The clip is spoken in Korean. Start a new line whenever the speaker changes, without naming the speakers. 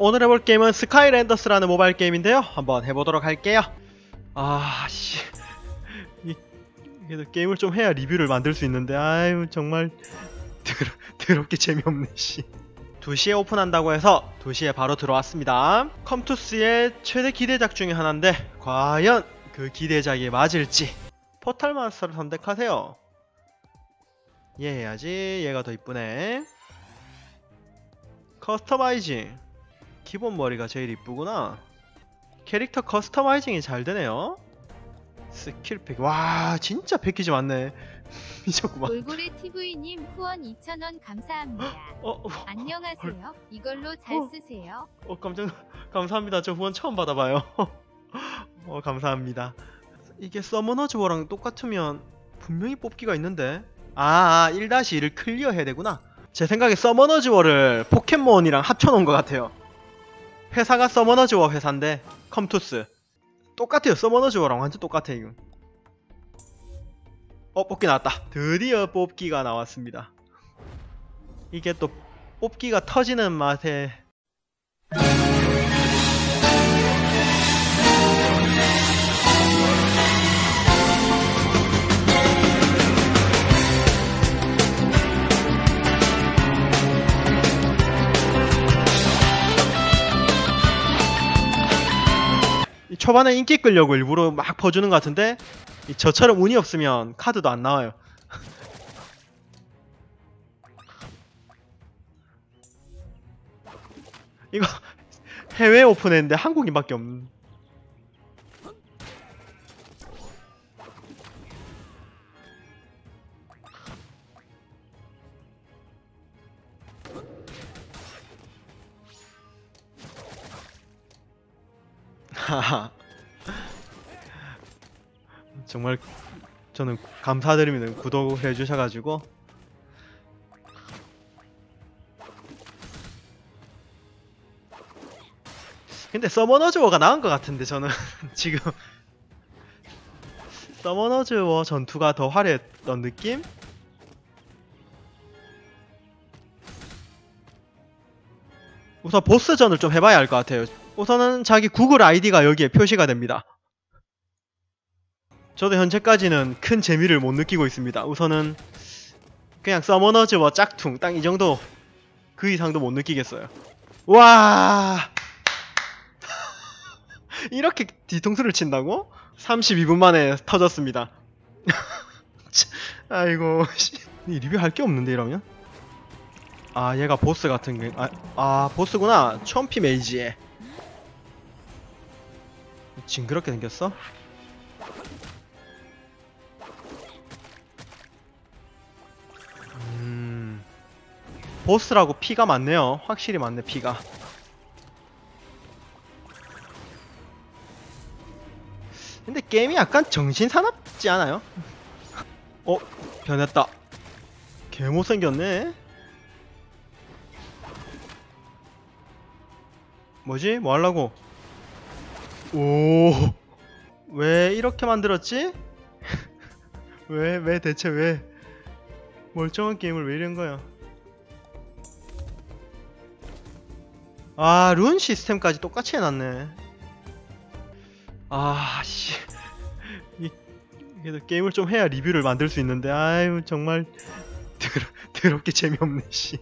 오늘 해볼 게임은 스카이랜더스라는 모바일 게임인데요. 한번 해보도록 할게요. 아, 씨. 이, 그래도 게임을 좀 해야 리뷰를 만들 수 있는데, 아유, 정말 더러, 더럽게 재미없네, 씨. 2시에 오픈한다고 해서 2시에 바로 들어왔습니다. 컴투스의 최대 기대작 중에 하나인데, 과연 그 기대작이 맞을지. 포탈 마스터를 선택하세요. 얘 해야지. 얘가 더 이쁘네. 커스터마이징. 기본 머리가 제일 이쁘구나. 캐릭터 커스터마이징이 잘 되네요. 스킬 팩. 와, 진짜 패키지 많네. 미쳤구만.
돌고래 TV님 후원 2,000원 감사합니다.
어, 어,
안녕하세요. 이걸로 잘
어.
쓰세요.
어, 깜짝 감사합니다. 저 후원 처음 받아봐요. 어, 감사합니다. 이게 서머너즈 워랑 똑같으면 분명히 뽑기가 있는데. 아, 아 1-1을 클리어 해야 되구나. 제 생각에 서머너즈 워를 포켓몬이랑 합쳐놓은 것 같아요. 회사가 서머너즈 워 회사인데 컴투스 똑같아요. 서머너즈 워랑 완전 똑같아 이거. 어 뽑기 나왔다. 드디어 뽑기가 나왔습니다. 이게 또 뽑기가 터지는 맛에 초반에 인기 끌려고 일부러 막 퍼주는 것 같은데 이 저처럼 운이 없으면 카드도 안 나와요. 이거 해외 오픈했는데 한국인밖에 없는. 하하. 정말 저는 감사드립니다. 구독해 주셔가지고 근데 서머너즈 워가 나은 것 같은데 저는 지금 서머너즈 워 전투가 더 화려했던 느낌? 우선 보스전을 좀 해봐야 할 것 같아요. 우선은 자기 구글 아이디가 여기에 표시가 됩니다. 저도 현재까지는 큰 재미를 못 느끼고 있습니다. 우선은 그냥 서머너즈와 짝퉁 딱 이 정도 그 이상도 못 느끼겠어요. 와 이렇게 뒤통수를 친다고? 32분 만에 터졌습니다. 아이고 씨. 이 리뷰 할 게 없는데 이러면? 아 얘가 보스 같은 게 아, 아 보스구나 첨피 메이지에 징그럽게 생겼어? 보스라고 피가 많네요 확실히 많네 피가 근데 게임이 약간 정신사납지 않아요? 어? 변했다 개 못생겼네 뭐지? 뭐 하려고? 오, 왜 이렇게 만들었지? 왜, 왜 대체 왜? 멀쩡한 게임을 왜 이런 거야? 아, 룬 시스템까지 똑같이 해놨네. 아, 씨. 이, 그래도 게임을 좀 해야 리뷰를 만들 수 있는데, 아유, 정말 더러, 더럽게 재미없네, 씨.